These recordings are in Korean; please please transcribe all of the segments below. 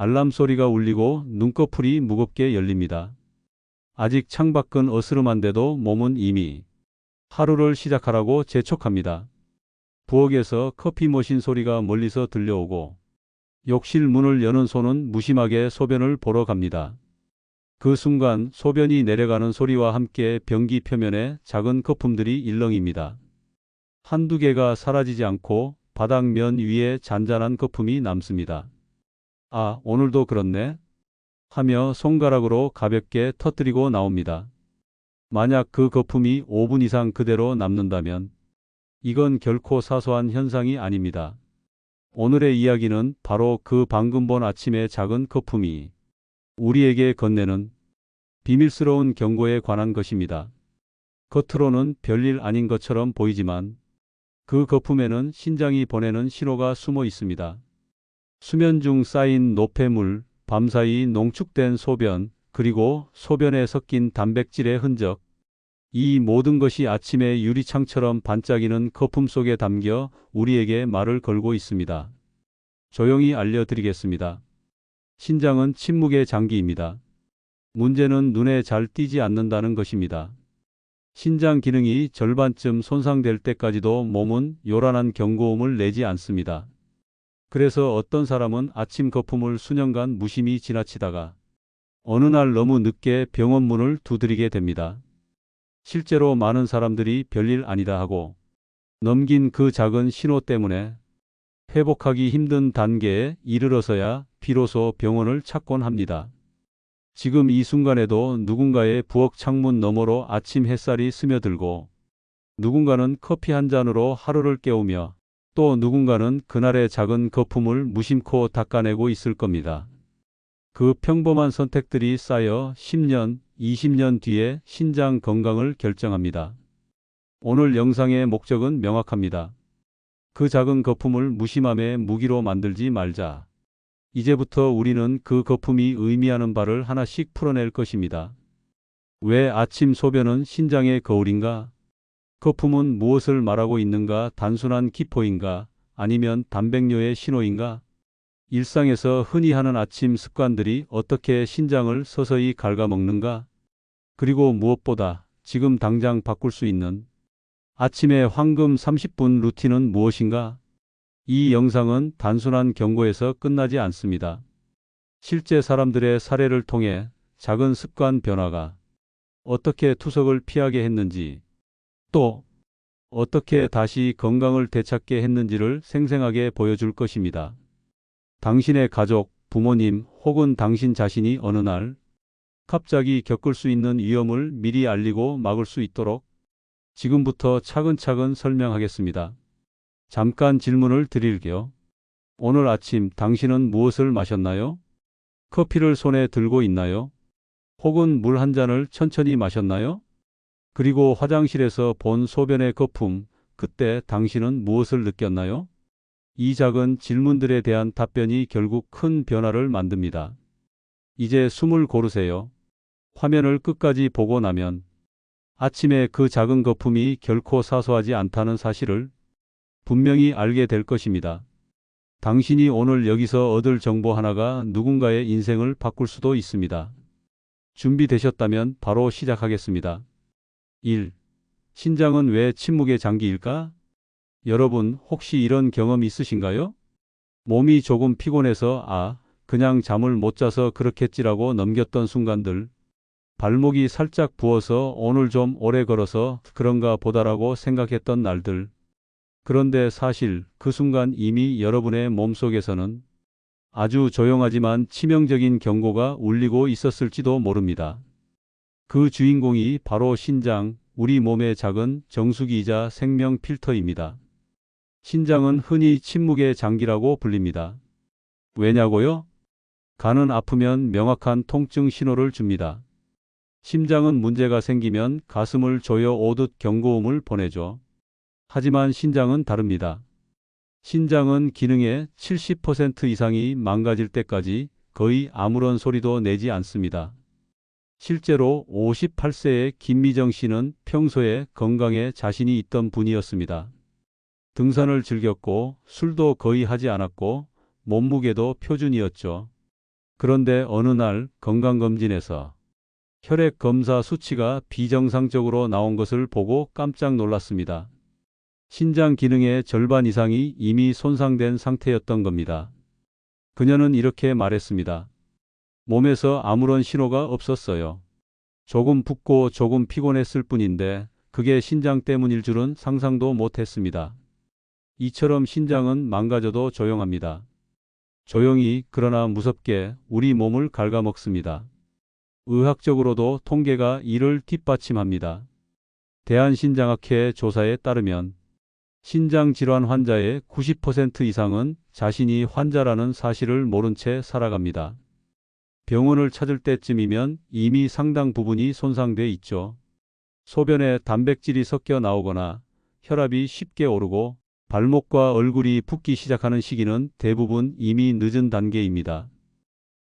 알람 소리가 울리고 눈꺼풀이 무겁게 열립니다. 아직 창밖은 어스름한데도 몸은 이미 하루를 시작하라고 재촉합니다. 부엌에서 커피 머신 소리가 멀리서 들려오고 욕실 문을 여는 손은 무심하게 소변을 보러 갑니다. 그 순간 소변이 내려가는 소리와 함께 변기 표면에 작은 거품들이 일렁입니다. 한두 개가 사라지지 않고 바닥 면 위에 잔잔한 거품이 남습니다. 아, 오늘도 그렇네. 하며 손가락으로 가볍게 터뜨리고 나옵니다. 만약 그 거품이 5분 이상 그대로 남는다면 이건 결코 사소한 현상이 아닙니다. 오늘의 이야기는 바로 그 방금 본 아침의 작은 거품이 우리에게 건네는 비밀스러운 경고에 관한 것입니다. 겉으로는 별일 아닌 것처럼 보이지만 그 거품에는 신장이 보내는 신호가 숨어 있습니다. 수면 중 쌓인 노폐물, 밤사이 농축된 소변, 그리고 소변에 섞인 단백질의 흔적. 이 모든 것이 아침의 유리창처럼 반짝이는 거품 속에 담겨 우리에게 말을 걸고 있습니다. 조용히 알려드리겠습니다. 신장은 침묵의 장기입니다. 문제는 눈에 잘 띄지 않는다는 것입니다. 신장 기능이 절반쯤 손상될 때까지도 몸은 요란한 경고음을 내지 않습니다. 그래서 어떤 사람은 아침 거품을 수년간 무심히 지나치다가 어느 날 너무 늦게 병원 문을 두드리게 됩니다. 실제로 많은 사람들이 별일 아니다 하고 넘긴 그 작은 신호 때문에 회복하기 힘든 단계에 이르러서야 비로소 병원을 찾곤 합니다. 지금 이 순간에도 누군가의 부엌 창문 너머로 아침 햇살이 스며들고 누군가는 커피 한 잔으로 하루를 깨우며 또 누군가는 그날의 작은 거품을 무심코 닦아내고 있을 겁니다. 그 평범한 선택들이 쌓여 10년, 20년 뒤에 신장 건강을 결정합니다. 오늘 영상의 목적은 명확합니다. 그 작은 거품을 무심함의 무기로 만들지 말자. 이제부터 우리는 그 거품이 의미하는 바를 하나씩 풀어낼 것입니다. 왜 아침 소변은 신장의 거울인가? 거품은 무엇을 말하고 있는가? 단순한 기포인가? 아니면 단백뇨의 신호인가? 일상에서 흔히 하는 아침 습관들이 어떻게 신장을 서서히 갉아먹는가? 그리고 무엇보다 지금 당장 바꿀 수 있는 아침의 황금 30분 루틴은 무엇인가? 이 영상은 단순한 경고에서 끝나지 않습니다. 실제 사람들의 사례를 통해 작은 습관 변화가 어떻게 투석을 피하게 했는지 또 어떻게 다시 건강을 되찾게 했는지를 생생하게 보여줄 것입니다. 당신의 가족, 부모님 혹은 당신 자신이 어느 날 갑자기 겪을 수 있는 위험을 미리 알리고 막을 수 있도록 지금부터 차근차근 설명하겠습니다. 잠깐 질문을 드릴게요. 오늘 아침 당신은 무엇을 마셨나요? 커피를 손에 들고 있나요? 혹은 물 한 잔을 천천히 마셨나요? 그리고 화장실에서 본 소변의 거품, 그때 당신은 무엇을 느꼈나요? 이 작은 질문들에 대한 답변이 결국 큰 변화를 만듭니다. 이제 숨을 고르세요. 화면을 끝까지 보고 나면 아침에 그 작은 거품이 결코 사소하지 않다는 사실을 분명히 알게 될 것입니다. 당신이 오늘 여기서 얻을 정보 하나가 누군가의 인생을 바꿀 수도 있습니다. 준비되셨다면 바로 시작하겠습니다. 1. 신장은 왜 침묵의 장기일까? 여러분 혹시 이런 경험 있으신가요? 몸이 조금 피곤해서 아, 그냥 잠을 못 자서 그렇겠지라고 넘겼던 순간들. 발목이 살짝 부어서 오늘 좀 오래 걸어서 그런가 보다라고 생각했던 날들. 그런데 사실 그 순간 이미 여러분의 몸속에서는 아주 조용하지만 치명적인 경고가 울리고 있었을지도 모릅니다. 그 주인공이 바로 신장, 우리 몸의 작은 정수기이자 생명 필터입니다. 신장은 흔히 침묵의 장기라고 불립니다. 왜냐고요? 간은 아프면 명확한 통증 신호를 줍니다. 심장은 문제가 생기면 가슴을 조여 오듯 경고음을 보내죠. 하지만 신장은 다릅니다. 신장은 기능의 70% 이상이 망가질 때까지 거의 아무런 소리도 내지 않습니다. 실제로 58세의 김미정 씨는 평소에 건강에 자신이 있던 분이었습니다. 등산을 즐겼고 술도 거의 하지 않았고 몸무게도 표준이었죠. 그런데 어느 날 건강검진에서 혈액 검사 수치가 비정상적으로 나온 것을 보고 깜짝 놀랐습니다. 신장 기능의 절반 이상이 이미 손상된 상태였던 겁니다. 그녀는 이렇게 말했습니다. 몸에서 아무런 신호가 없었어요. 조금 붓고 조금 피곤했을 뿐인데 그게 신장 때문일 줄은 상상도 못했습니다. 이처럼 신장은 망가져도 조용합니다. 조용히 그러나 무섭게 우리 몸을 갉아먹습니다. 의학적으로도 통계가 이를 뒷받침합니다. 대한신장학회 조사에 따르면 신장 질환 환자의 90% 이상은 자신이 환자라는 사실을 모른 채 살아갑니다. 병원을 찾을 때쯤이면 이미 상당 부분이 손상돼 있죠. 소변에 단백질이 섞여 나오거나 혈압이 쉽게 오르고 발목과 얼굴이 붓기 시작하는 시기는 대부분 이미 늦은 단계입니다.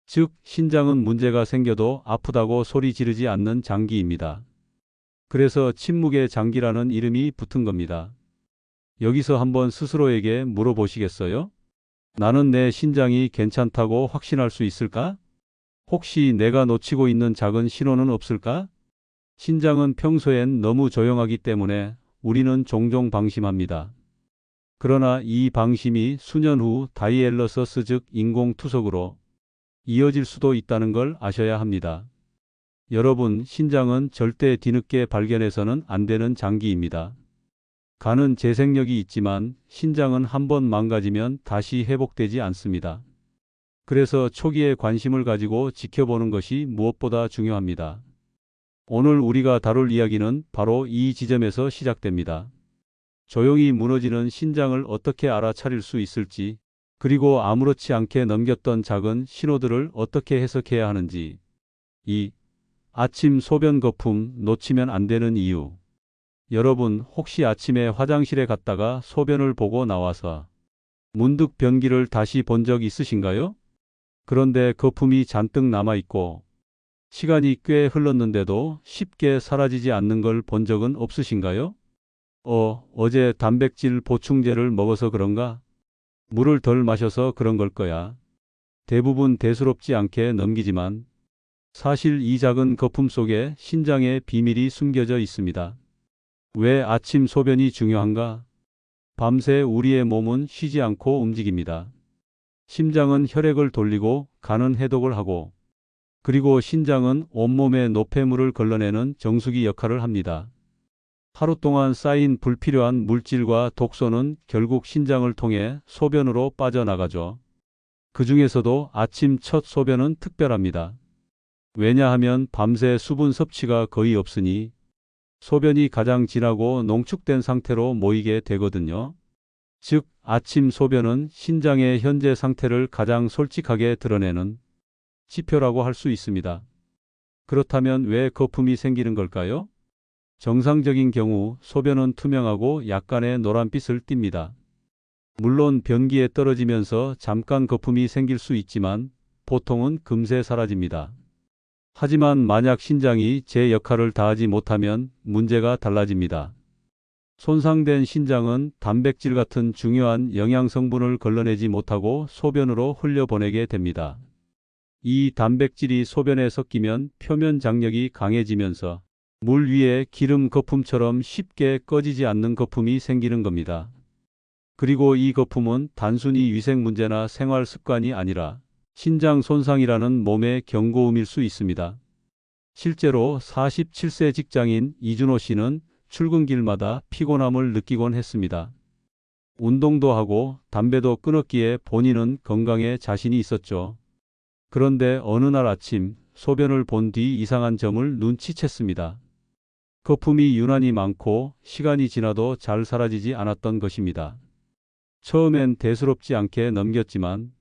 즉, 신장은 문제가 생겨도 아프다고 소리 지르지 않는 장기입니다. 그래서 침묵의 장기라는 이름이 붙은 겁니다. 여기서 한번 스스로에게 물어보시겠어요? 나는 내 신장이 괜찮다고 확신할 수 있을까? 혹시 내가 놓치고 있는 작은 신호는 없을까? 신장은 평소엔 너무 조용하기 때문에 우리는 종종 방심합니다. 그러나 이 방심이 수년 후 다이엘러서스 즉 인공투석으로 이어질 수도 있다는 걸 아셔야 합니다. 여러분, 신장은 절대 뒤늦게 발견해서는 안 되는 장기입니다. 간은 재생력이 있지만 신장은 한 번 망가지면 다시 회복되지 않습니다. 그래서 초기에 관심을 가지고 지켜보는 것이 무엇보다 중요합니다. 오늘 우리가 다룰 이야기는 바로 이 지점에서 시작됩니다. 조용히 무너지는 신장을 어떻게 알아차릴 수 있을지, 그리고 아무렇지 않게 넘겼던 작은 신호들을 어떻게 해석해야 하는지. 2. 아침 소변 거품 놓치면 안 되는 이유. 여러분 혹시 아침에 화장실에 갔다가 소변을 보고 나와서 문득 변기를 다시 본 적 있으신가요? 그런데 거품이 잔뜩 남아있고 시간이 꽤 흘렀는데도 쉽게 사라지지 않는 걸 본 적은 없으신가요? 어, 어제 단백질 보충제를 먹어서 그런가? 물을 덜 마셔서 그런 걸 거야. 대부분 대수롭지 않게 넘기지만 사실 이 작은 거품 속에 신장의 비밀이 숨겨져 있습니다. 왜 아침 소변이 중요한가? 밤새 우리의 몸은 쉬지 않고 움직입니다. 심장은 혈액을 돌리고 간은 해독을 하고 그리고 신장은 온몸의 노폐물을 걸러내는 정수기 역할을 합니다. 하루 동안 쌓인 불필요한 물질과 독소는 결국 신장을 통해 소변으로 빠져나가죠. 그 중에서도 아침 첫 소변은 특별합니다. 왜냐하면 밤새 수분 섭취가 거의 없으니 소변이 가장 진하고 농축된 상태로 모이게 되거든요. 즉, 아침 소변은 신장의 현재 상태를 가장 솔직하게 드러내는 지표라고 할 수 있습니다. 그렇다면 왜 거품이 생기는 걸까요? 정상적인 경우 소변은 투명하고 약간의 노란빛을 띱니다. 물론 변기에 떨어지면서 잠깐 거품이 생길 수 있지만 보통은 금세 사라집니다. 하지만 만약 신장이 제 역할을 다하지 못하면 문제가 달라집니다. 손상된 신장은 단백질 같은 중요한 영양 성분을 걸러내지 못하고 소변으로 흘려보내게 됩니다. 이 단백질이 소변에 섞이면 표면 장력이 강해지면서 물 위에 기름 거품처럼 쉽게 꺼지지 않는 거품이 생기는 겁니다. 그리고 이 거품은 단순히 위생 문제나 생활 습관이 아니라 신장 손상이라는 몸의 경고음일 수 있습니다. 실제로 47세 직장인 이준호 씨는 출근길마다 피곤함을 느끼곤 했습니다. 운동도 하고 담배도 끊었기에 본인은 건강에 자신이 있었죠. 그런데 어느 날 아침 소변을 본 뒤 이상한 점을 눈치챘습니다. 거품이 유난히 많고 시간이 지나도 잘 사라지지 않았던 것입니다. 처음엔 대수롭지 않게 넘겼지만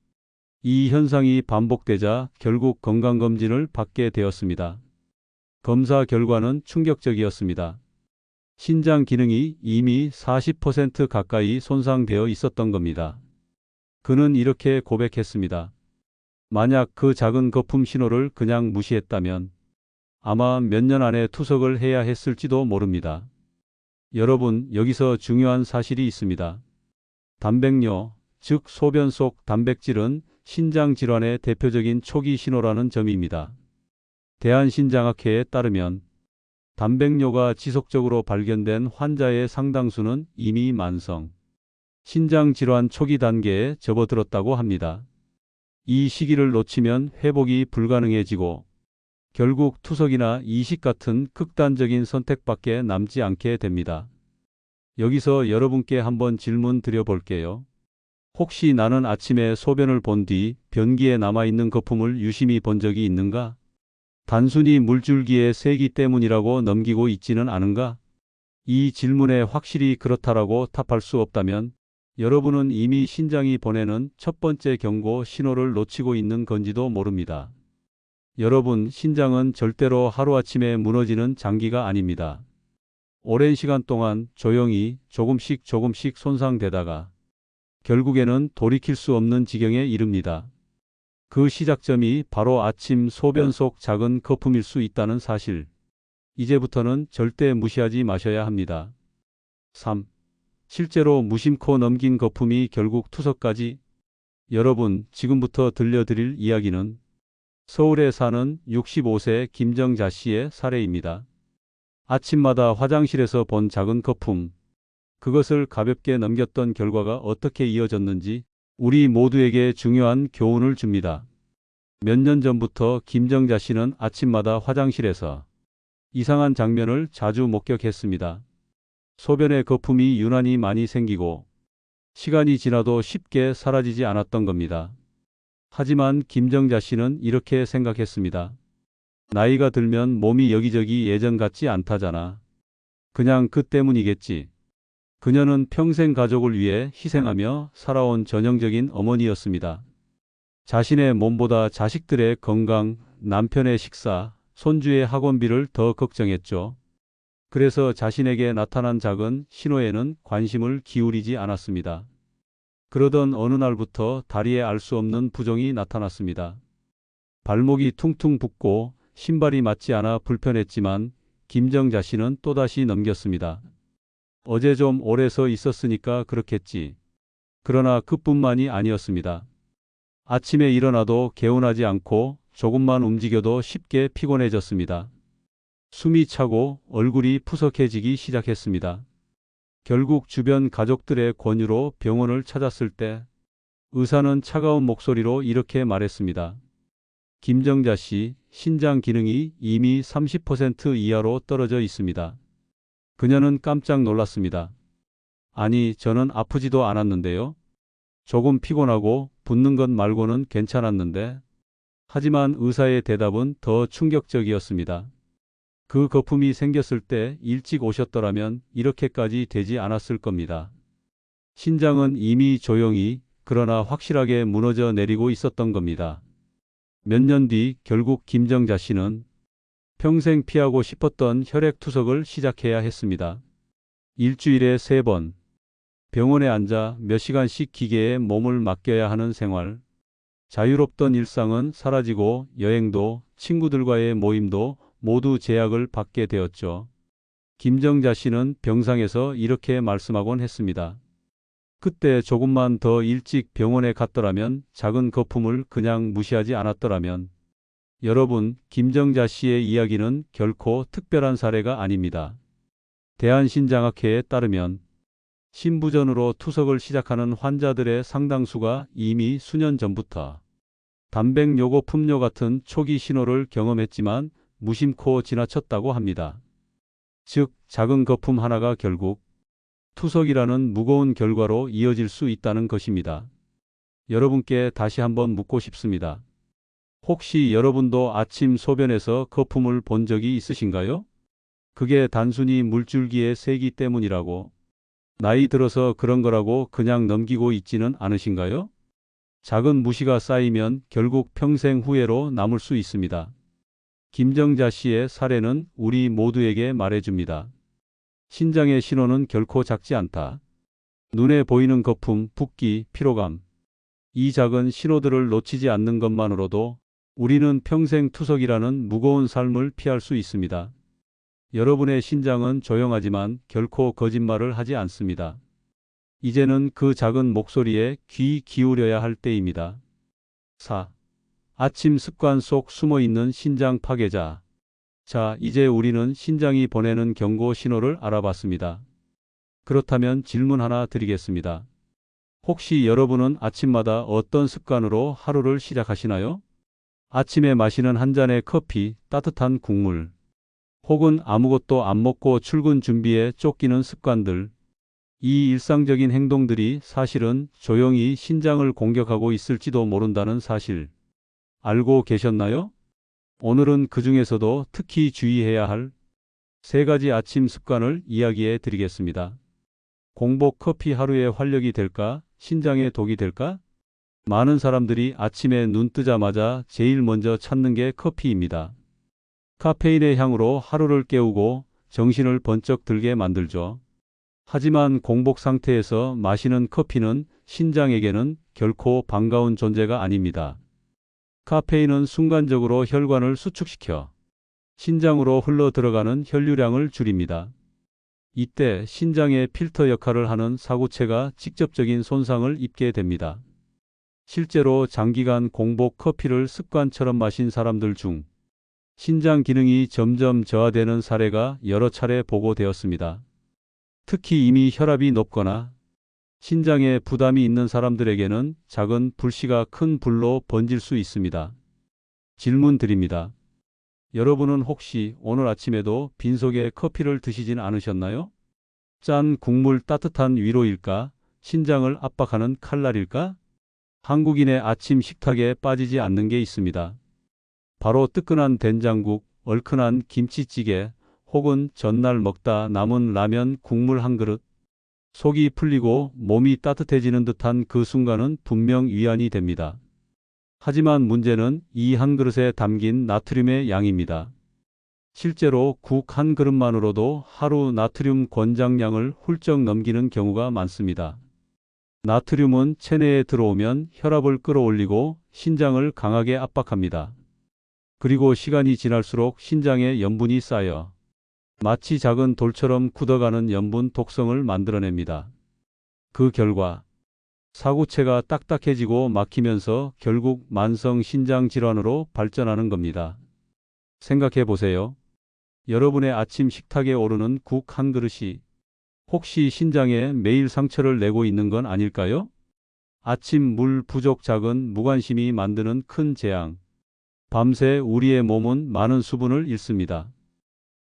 이 현상이 반복되자 결국 건강검진을 받게 되었습니다. 검사 결과는 충격적이었습니다. 신장 기능이 이미 40% 가까이 손상되어 있었던 겁니다. 그는 이렇게 고백했습니다. 만약 그 작은 거품 신호를 그냥 무시했다면 아마 몇 년 안에 투석을 해야 했을지도 모릅니다. 여러분, 여기서 중요한 사실이 있습니다. 단백뇨, 즉 소변 속 단백질은 신장 질환의 대표적인 초기 신호라는 점입니다. 대한신장학회에 따르면 단백뇨가 지속적으로 발견된 환자의 상당수는 이미 만성 신장 질환 초기 단계에 접어들었다고 합니다. 이 시기를 놓치면 회복이 불가능해지고 결국 투석이나 이식 같은 극단적인 선택밖에 남지 않게 됩니다. 여기서 여러분께 한번 질문 드려볼게요. 혹시 나는 아침에 소변을 본 뒤 변기에 남아있는 거품을 유심히 본 적이 있는가? 단순히 물줄기의 세기 때문이라고 넘기고 있지는 않은가? 이 질문에 확실히 그렇다라고 답할 수 없다면 여러분은 이미 신장이 보내는 첫 번째 경고 신호를 놓치고 있는 건지도 모릅니다. 여러분, 신장은 절대로 하루아침에 무너지는 장기가 아닙니다. 오랜 시간 동안 조용히 조금씩 조금씩 손상되다가 결국에는 돌이킬 수 없는 지경에 이릅니다. 그 시작점이 바로 아침 소변 속 작은 거품일 수 있다는 사실. 이제부터는 절대 무시하지 마셔야 합니다. 3. 실제로 무심코 넘긴 거품이 결국 투석까지. 여러분, 지금부터 들려드릴 이야기는 서울에 사는 65세 김정자 씨의 사례입니다. 아침마다 화장실에서 본 작은 거품. 그것을 가볍게 넘겼던 결과가 어떻게 이어졌는지 우리 모두에게 중요한 교훈을 줍니다. 몇 년 전부터 김정자 씨는 아침마다 화장실에서 이상한 장면을 자주 목격했습니다. 소변에 거품이 유난히 많이 생기고 시간이 지나도 쉽게 사라지지 않았던 겁니다. 하지만 김정자 씨는 이렇게 생각했습니다. 나이가 들면 몸이 여기저기 예전 같지 않다잖아. 그냥 그 때문이겠지. 그녀는 평생 가족을 위해 희생하며 살아온 전형적인 어머니였습니다. 자신의 몸보다 자식들의 건강, 남편의 식사, 손주의 학원비를 더 걱정했죠. 그래서 자신에게 나타난 작은 신호에는 관심을 기울이지 않았습니다. 그러던 어느 날부터 다리에 알 수 없는 부종이 나타났습니다. 발목이 퉁퉁 붓고 신발이 맞지 않아 불편했지만 김정자 씨는 또다시 넘겼습니다. 어제 좀 오래 서 있었으니까 그렇겠지. 그러나 그뿐만이 아니었습니다. 아침에 일어나도 개운하지 않고 조금만 움직여도 쉽게 피곤해졌습니다. 숨이 차고 얼굴이 푸석해지기 시작했습니다. 결국 주변 가족들의 권유로 병원을 찾았을 때 의사는 차가운 목소리로 이렇게 말했습니다. 김정자 씨, 신장 기능이 이미 30% 이하로 떨어져 있습니다. 그녀는 깜짝 놀랐습니다. 아니, 저는 아프지도 않았는데요. 조금 피곤하고 붓는 것 말고는 괜찮았는데. 하지만 의사의 대답은 더 충격적이었습니다. 그 거품이 생겼을 때 일찍 오셨더라면 이렇게까지 되지 않았을 겁니다. 신장은 이미 조용히 그러나 확실하게 무너져 내리고 있었던 겁니다. 몇 년 뒤 결국 김정자 씨는 평생 피하고 싶었던 혈액 투석을 시작해야 했습니다. 일주일에 세 번 병원에 앉아 몇 시간씩 기계에 몸을 맡겨야 하는 생활. 자유롭던 일상은 사라지고 여행도 친구들과의 모임도 모두 제약을 받게 되었죠. 김정자 씨는 병상에서 이렇게 말씀하곤 했습니다. 그때 조금만 더 일찍 병원에 갔더라면 작은 거품을 그냥 무시하지 않았더라면 여러분, 김정자 씨의 이야기는 결코 특별한 사례가 아닙니다. 대한신장학회에 따르면 신부전으로 투석을 시작하는 환자들의 상당수가 이미 수년 전부터 단백 요고 품뇨 같은 초기 신호를 경험했지만 무심코 지나쳤다고 합니다. 즉, 작은 거품 하나가 결국 투석이라는 무거운 결과로 이어질 수 있다는 것입니다. 여러분께 다시 한번 묻고 싶습니다. 혹시 여러분도 아침 소변에서 거품을 본 적이 있으신가요? 그게 단순히 물줄기의 세기 때문이라고 나이 들어서 그런 거라고 그냥 넘기고 있지는 않으신가요? 작은 무시가 쌓이면 결국 평생 후회로 남을 수 있습니다. 김정자 씨의 사례는 우리 모두에게 말해줍니다. 신장의 신호는 결코 작지 않다. 눈에 보이는 거품, 붓기, 피로감. 이 작은 신호들을 놓치지 않는 것만으로도 우리는 평생 투석이라는 무거운 삶을 피할 수 있습니다. 여러분의 신장은 조용하지만 결코 거짓말을 하지 않습니다. 이제는 그 작은 목소리에 귀 기울여야 할 때입니다. 4. 아침 습관 속 숨어 있는 신장 파괴자. 자, 이제 우리는 신장이 보내는 경고 신호를 알아봤습니다. 그렇다면 질문 하나 드리겠습니다. 혹시 여러분은 아침마다 어떤 습관으로 하루를 시작하시나요? 아침에 마시는 한 잔의 커피, 따뜻한 국물, 혹은 아무것도 안 먹고 출근 준비에 쫓기는 습관들. 이 일상적인 행동들이 사실은 조용히 신장을 공격하고 있을지도 모른다는 사실. 알고 계셨나요? 오늘은 그 중에서도 특히 주의해야 할 세 가지 아침 습관을 이야기해 드리겠습니다. 공복 커피 하루에 활력이 될까? 신장에 독이 될까? 많은 사람들이 아침에 눈 뜨자마자 제일 먼저 찾는 게 커피입니다. 카페인의 향으로 하루를 깨우고 정신을 번쩍 들게 만들죠. 하지만 공복 상태에서 마시는 커피는 신장에게는 결코 반가운 존재가 아닙니다. 카페인은 순간적으로 혈관을 수축시켜 신장으로 흘러 들어가는 혈류량을 줄입니다. 이때 신장의 필터 역할을 하는 사구체가 직접적인 손상을 입게 됩니다. 실제로 장기간 공복 커피를 습관처럼 마신 사람들 중 신장 기능이 점점 저하되는 사례가 여러 차례 보고되었습니다. 특히 이미 혈압이 높거나 신장에 부담이 있는 사람들에게는 작은 불씨가 큰 불로 번질 수 있습니다. 질문 드립니다. 여러분은 혹시 오늘 아침에도 빈속에 커피를 드시진 않으셨나요? 짠 국물 따뜻한 위로일까? 신장을 압박하는 칼날일까? 한국인의 아침 식탁에 빠지지 않는 게 있습니다. 바로 뜨끈한 된장국, 얼큰한 김치찌개, 혹은 전날 먹다 남은 라면 국물 한 그릇. 속이 풀리고 몸이 따뜻해지는 듯한 그 순간은 분명 위안이 됩니다. 하지만 문제는 이 한 그릇에 담긴 나트륨의 양입니다. 실제로 국 한 그릇만으로도 하루 나트륨 권장량을 훌쩍 넘기는 경우가 많습니다. 나트륨은 체내에 들어오면 혈압을 끌어올리고 신장을 강하게 압박합니다. 그리고 시간이 지날수록 신장에 염분이 쌓여 마치 작은 돌처럼 굳어가는 염분 독성을 만들어냅니다. 그 결과 사구체가 딱딱해지고 막히면서 결국 만성 신장 질환으로 발전하는 겁니다. 생각해 보세요. 여러분의 아침 식탁에 오르는 국 한 그릇이 혹시 신장에 매일 상처를 내고 있는 건 아닐까요? 아침 물 부족 작은 무관심이 만드는 큰 재앙. 밤새 우리의 몸은 많은 수분을 잃습니다.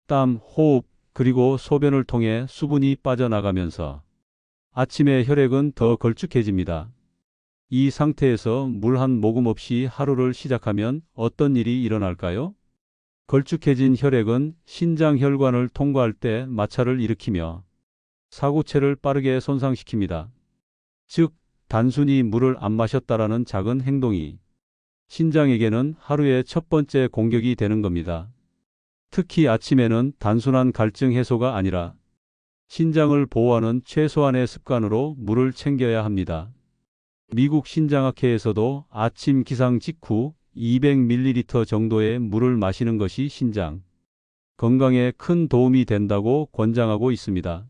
땀, 호흡, 그리고 소변을 통해 수분이 빠져나가면서 아침에 혈액은 더 걸쭉해집니다. 이 상태에서 물 한 모금 없이 하루를 시작하면 어떤 일이 일어날까요? 걸쭉해진 혈액은 신장 혈관을 통과할 때 마찰을 일으키며 사구체를 빠르게 손상시킵니다. 즉, 단순히 물을 안 마셨다라는 작은 행동이 신장에게는 하루의 첫 번째 공격이 되는 겁니다. 특히 아침에는 단순한 갈증 해소가 아니라 신장을 보호하는 최소한의 습관으로 물을 챙겨야 합니다. 미국 신장학회에서도 아침 기상 직후 200ml 정도의 물을 마시는 것이 신장 건강에 큰 도움이 된다고 권장하고 있습니다.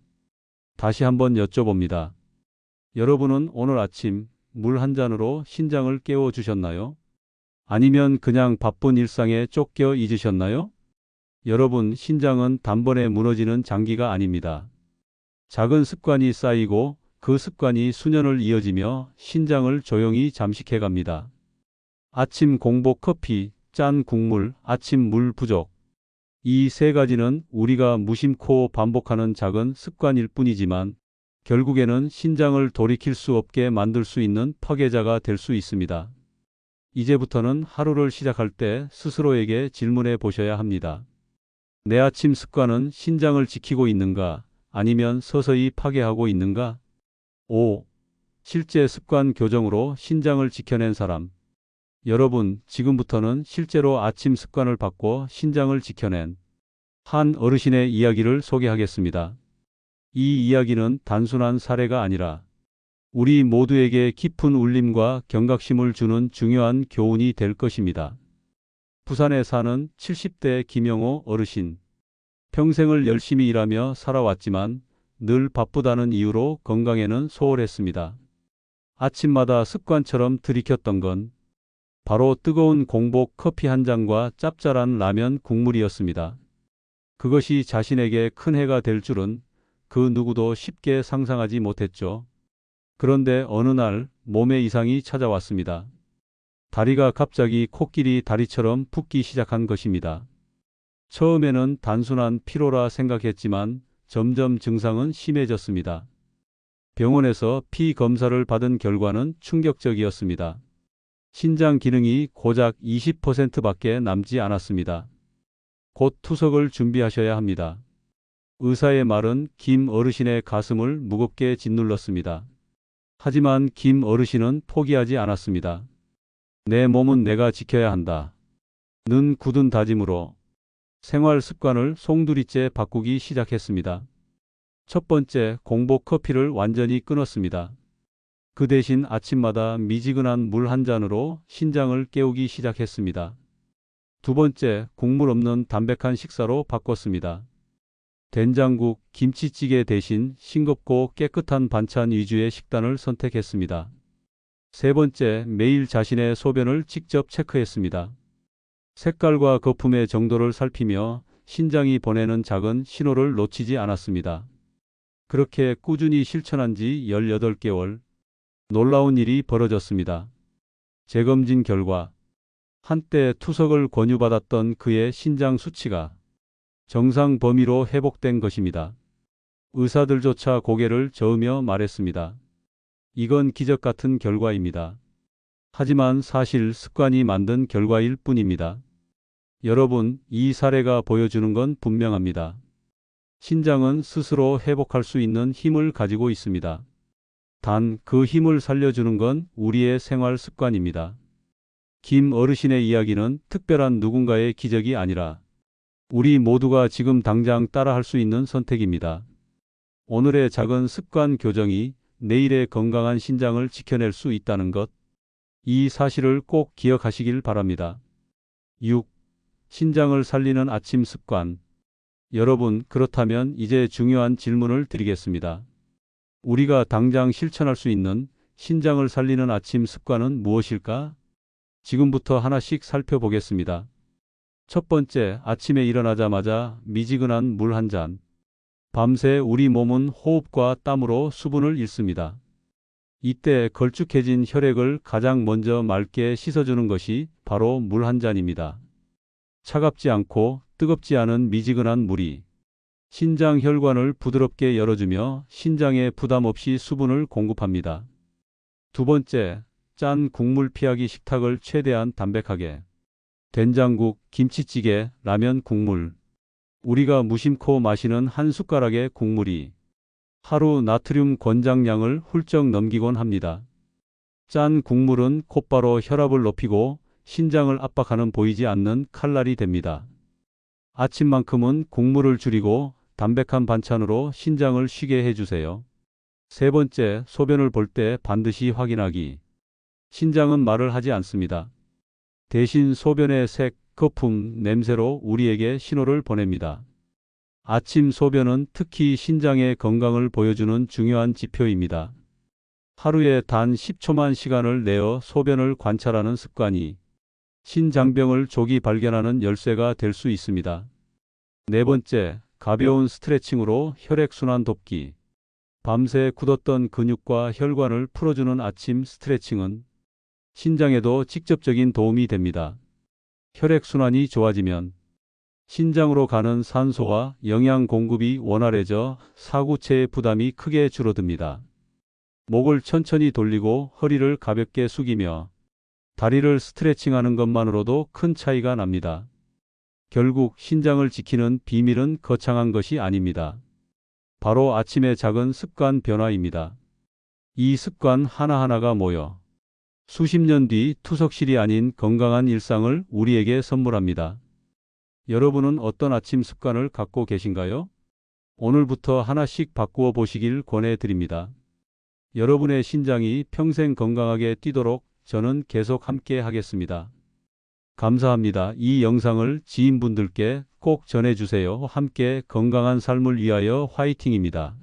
다시 한번 여쭤봅니다. 여러분은 오늘 아침 물 한 잔으로 신장을 깨워 주셨나요? 아니면 그냥 바쁜 일상에 쫓겨 잊으셨나요? 여러분, 신장은 단번에 무너지는 장기가 아닙니다. 작은 습관이 쌓이고 그 습관이 수년을 이어지며 신장을 조용히 잠식해 갑니다. 아침 공복 커피, 짠 국물, 아침 물 부족. 이 세 가지는 우리가 무심코 반복하는 작은 습관일 뿐이지만 결국에는 신장을 돌이킬 수 없게 만들 수 있는 파괴자가 될 수 있습니다. 이제부터는 하루를 시작할 때 스스로에게 질문해 보셔야 합니다. 내 아침 습관은 신장을 지키고 있는가 아니면 서서히 파괴하고 있는가? 5. 실제 습관 교정으로 신장을 지켜낸 사람. 여러분, 지금부터는 실제로 아침 습관을 바꿔 신장을 지켜낸 한 어르신의 이야기를 소개하겠습니다. 이 이야기는 단순한 사례가 아니라 우리 모두에게 깊은 울림과 경각심을 주는 중요한 교훈이 될 것입니다. 부산에 사는 70대 김영호 어르신. 평생을 열심히 일하며 살아왔지만 늘 바쁘다는 이유로 건강에는 소홀했습니다. 아침마다 습관처럼 들이켰던 건 바로 뜨거운 공복 커피 한 잔과 짭짤한 라면 국물이었습니다. 그것이 자신에게 큰 해가 될 줄은 그 누구도 쉽게 상상하지 못했죠. 그런데 어느 날 몸에 이상이 찾아왔습니다. 다리가 갑자기 코끼리 다리처럼 붓기 시작한 것입니다. 처음에는 단순한 피로라 생각했지만 점점 증상은 심해졌습니다. 병원에서 피 검사를 받은 결과는 충격적이었습니다. 신장 기능이 고작 20%밖에 남지 않았습니다. 곧 투석을 준비하셔야 합니다. 의사의 말은 김 어르신의 가슴을 무겁게 짓눌렀습니다. 하지만 김 어르신은 포기하지 않았습니다. 내 몸은 내가 지켜야 한다. 는 굳은 다짐으로 생활 습관을 송두리째 바꾸기 시작했습니다. 첫 번째, 공복 커피를 완전히 끊었습니다. 그 대신 아침마다 미지근한 물 한 잔으로 신장을 깨우기 시작했습니다. 두 번째, 국물 없는 담백한 식사로 바꿨습니다. 된장국, 김치찌개 대신 싱겁고 깨끗한 반찬 위주의 식단을 선택했습니다. 세 번째, 매일 자신의 소변을 직접 체크했습니다. 색깔과 거품의 정도를 살피며 신장이 보내는 작은 신호를 놓치지 않았습니다. 그렇게 꾸준히 실천한 지 18개월, 놀라운 일이 벌어졌습니다. 재검진 결과, 한때 투석을 권유받았던 그의 신장 수치가 정상 범위로 회복된 것입니다. 의사들조차 고개를 저으며 말했습니다. 이건 기적 같은 결과입니다. 하지만 사실 습관이 만든 결과일 뿐입니다. 여러분, 이 사례가 보여주는 건 분명합니다. 신장은 스스로 회복할 수 있는 힘을 가지고 있습니다. 단 그 힘을 살려주는 건 우리의 생활 습관입니다. 김 어르신의 이야기는 특별한 누군가의 기적이 아니라 우리 모두가 지금 당장 따라할 수 있는 선택입니다. 오늘의 작은 습관 교정이 내일의 건강한 신장을 지켜낼 수 있다는 것. 이 사실을 꼭 기억하시길 바랍니다. 6. 신장을 살리는 아침 습관. 여러분, 그렇다면 이제 중요한 질문을 드리겠습니다. 우리가 당장 실천할 수 있는 신장을 살리는 아침 습관은 무엇일까? 지금부터 하나씩 살펴보겠습니다. 첫 번째, 아침에 일어나자마자 미지근한 물 한 잔. 밤새 우리 몸은 호흡과 땀으로 수분을 잃습니다. 이때 걸쭉해진 혈액을 가장 먼저 맑게 씻어주는 것이 바로 물 한 잔입니다. 차갑지 않고 뜨겁지 않은 미지근한 물이 신장 혈관을 부드럽게 열어주며 신장에 부담 없이 수분을 공급합니다. 두 번째, 짠 국물 피하기 식탁을 최대한 담백하게. 된장국, 김치찌개, 라면 국물. 우리가 무심코 마시는 한 숟가락의 국물이 하루 나트륨 권장량을 훌쩍 넘기곤 합니다. 짠 국물은 곧바로 혈압을 높이고 신장을 압박하는 보이지 않는 칼날이 됩니다. 아침만큼은 국물을 줄이고 담백한 반찬으로 신장을 쉬게 해주세요. 세 번째, 소변을 볼 때 반드시 확인하기. 신장은 말을 하지 않습니다. 대신 소변의 색, 거품, 냄새로 우리에게 신호를 보냅니다. 아침 소변은 특히 신장의 건강을 보여주는 중요한 지표입니다. 하루에 단 10초만 시간을 내어 소변을 관찰하는 습관이 신장병을 조기 발견하는 열쇠가 될 수 있습니다. 네 번째, 가벼운 스트레칭으로 혈액순환 돕기. 밤새 굳었던 근육과 혈관을 풀어주는 아침 스트레칭은 신장에도 직접적인 도움이 됩니다. 혈액순환이 좋아지면 신장으로 가는 산소와 영양 공급이 원활해져 사구체의 부담이 크게 줄어듭니다. 목을 천천히 돌리고 허리를 가볍게 숙이며 다리를 스트레칭하는 것만으로도 큰 차이가 납니다. 결국 신장을 지키는 비밀은 거창한 것이 아닙니다. 바로 아침의 작은 습관 변화입니다. 이 습관 하나하나가 모여 수십 년 뒤 투석실이 아닌 건강한 일상을 우리에게 선물합니다. 여러분은 어떤 아침 습관을 갖고 계신가요? 오늘부터 하나씩 바꾸어 보시길 권해드립니다. 여러분의 신장이 평생 건강하게 뛰도록 저는 계속 함께 하겠습니다. 감사합니다. 이 영상을 지인분들께 꼭 전해주세요. 함께 건강한 삶을 위하여 화이팅입니다.